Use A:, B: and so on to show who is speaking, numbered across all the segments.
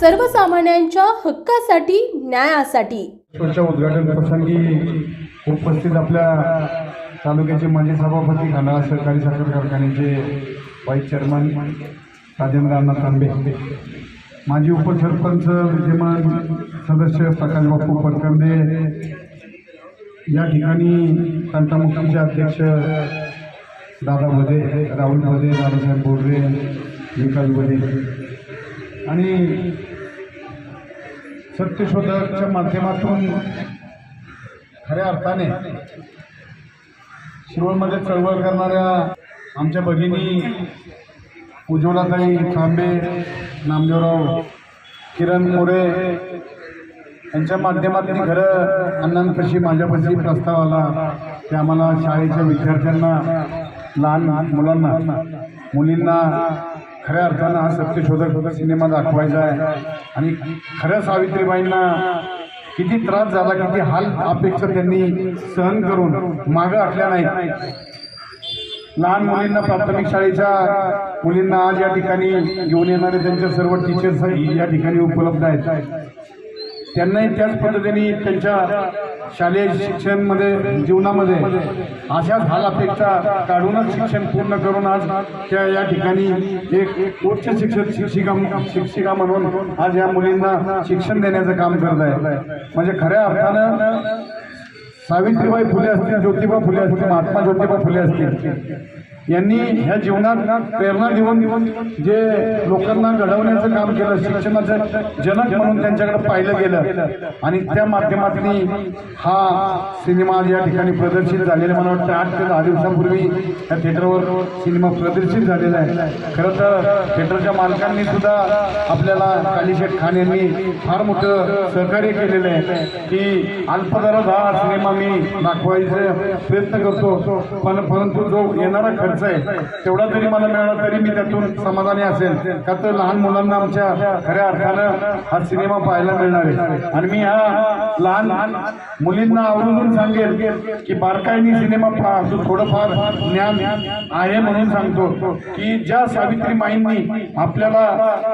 A: सर्वसामान्यांच्या हक्कासाठी न्यायासाठी.
B: उद्घाटन प्रसंगी उपस्थित आपल्या तालुक्याचे माजी सभापती खंडाळा सहकारी साखर कारखान्याचे व्हाईस चेअरमन राजेंद्र अण्णा तांबे माजी उपसरपंच विद्यमान सदस्य प्रकाश बापू परकंदे या ठिकाणी तंटामुक्तीचे अध्यक्ष दादा भदे राहुल भदे दादासाहेब बोर्डे विकास भदे. आणि सत्यशोधकच्या माध्यमातून खऱ्या अर्थाने शिरोळमध्ये चळवळ करणाऱ्या आमच्या भगिनी उज्ज्वलाताई खांबे नामदेवराव किरण मोरे यांच्या माध्यमातून खरं अण्णांपाशी माझ्यापाशी प्रस्ताव आला की आम्हाला शाळेच्या विद्यार्थ्यांना लहान मुलांना मुलींना खऱ्या अर्थानं हा सत्यशोधक सिनेमा दाखवायचा आहे. आणि खऱ्या सावित्रीबाईंना किती त्रास झाला किती हाल अपेक्षा त्यांनी सहन करून मागं आटल्या नाहीत. लहान मुलींना प्राथमिक शाळेच्या मुलींना आज या ठिकाणी घेऊन येणारे त्यांच्या सर्व टीचर्स या ठिकाणी उपलब्ध आहेत. त्यांनाही त्याच पद्धतीने त्यांच्या शालेय शिक्षणमध्ये जीवनामध्ये अशाच हालापेक्षा काढूनच शिक्षण पूर्ण करून आज त्या या ठिकाणी एक उच्च शिक्षक शिक्षिका शिक्षिका म्हणून आज या मुलींना शिक्षण देण्याचं काम करत आहे. म्हणजे खऱ्या अर्थानं सावित्रीबाई फुले असतील ज्योतिबा फुले असतील महात्मा ज्योतिबा फुले असतील यांनी ह्या जीवनात प्रेरणा देऊन जे लोकांना घडवण्याचं काम केलं शिक्षणाचं जनक म्हणून त्यांच्याकडे पाहिलं गेलं आणि त्या माध्यमातून हा सिनेमा या ठिकाणी प्रदर्शित झालेला मला वाटतं आठ ते दहा दिवसांपूर्वी या थिएटरवर सिनेमा प्रदर्शित झालेला आहे. खरं तर थिएटरच्या मालकांनी सुद्धा आपल्याला कालीशेठ खान यांनी फार मोठं सहकार्य केलेलं आहे की अल्पदरात हा सिनेमा मी दाखवायचा प्रयत्न करतो. पण परंतु जो येणारा खर्च आहे तेवढा जरी मला मिळाला तरी मी त्यातून समाधानी असेल. का तर लहान मुलांना आमच्या खऱ्या अर्थानं हा सिनेमा पाहायला मिळणार आहे. आणि मी हा लहान लहान मुलींना आवडून सांगेल की बारकाईनी सिनेमा पाहतो तो थोडंफार ज्ञान आहे म्हणून सांगतो की ज्या सावित्री माईंनी आपल्याला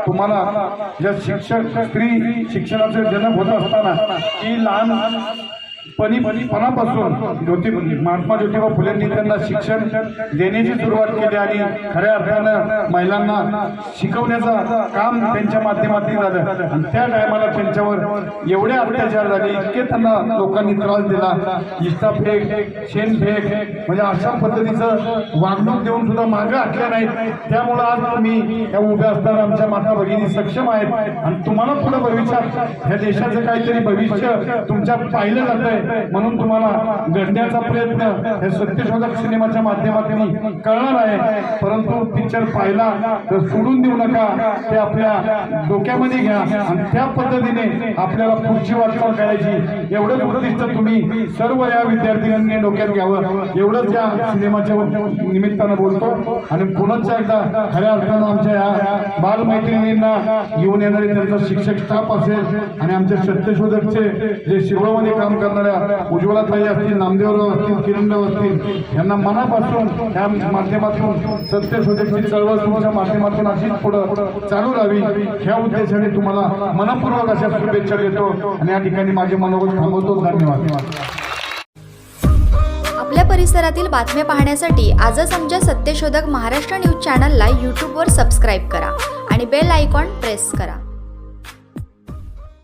B: तुम्हाला ज्या शिक्षक स्त्री शिक्षणाचे जनक होत असताना की लहान पणी पणापासून ज्योती महात्मा ज्योतिबा फुलेंनी त्यांना शिक्षण देण्याची सुरुवात केली आणि खऱ्या अर्थानं महिलांना शिकवण्याचं काम त्यांच्या माध्यमातून झालं. आणि त्या टायमाला त्यांच्यावर एवढे अत्याचार झाले इतके त्यांना लोकांनी त्रास दिला. इष्टा फेक शेण फेक म्हणजे अशा पद्धतीचं वागणूक देऊन सुद्धा मागं हटल्या नाहीत. त्यामुळं आज तुम्ही या उभ्या असताना आमच्या माता भगिनी सक्षम आहेत. आणि तुम्हाला पुढे भविष्यात ह्या देशाचं काहीतरी भविष्य तुमच्या पाहिलं जात आहे म्हणून तुम्हाला घडण्याचा प्रयत्न हे सत्यशोधक सिनेमाच्या माध्यमातून करणार आहे. परंतु पिक्चर पाहिला तर सोडून देऊ नका. ते आपल्या डोक्यामध्ये घ्या. आणि त्या पद्धतीने आपल्याला पुढची वाटचाल करायची. एवढंच उद्दिष्ट तुम्ही सर्व या विद्यार्थ्यांनी डोक्यात घ्यावं. एवढंच या सिनेमाच्या निमित्तानं बोलतो. आणि पुन्हा एकदा खऱ्या अर्थानं आमच्या या बालमैत्रिणींना घेऊन येणारे त्यांचा शिक्षक स्टाफ असेल आणि आमचे सत्यशोधकचे जे शिरोळमध्ये काम करणारे करणाऱ्या उज्ज्वलाताई असतील नामदेवराव असतील किरणराव असतील यांना मनापासून या माध्यमातून सत्य स्वदेशी चळवळ तुमच्या माध्यमातून अशीच पुढं चालू राहावी ह्या उद्देशाने तुम्हाला मनपूर्वक अशा शुभेच्छा देतो आणि या ठिकाणी माझे मनोगत थांबवतो. धन्यवाद.
C: आपल्या परिसरातील बातम्या पाहण्यासाठी आजच आमच्या सत्यशोधक महाराष्ट्र न्यूज चॅनलला यूट्यूबवर सबस्क्राईब करा आणि बेल आयकॉन प्रेस करा.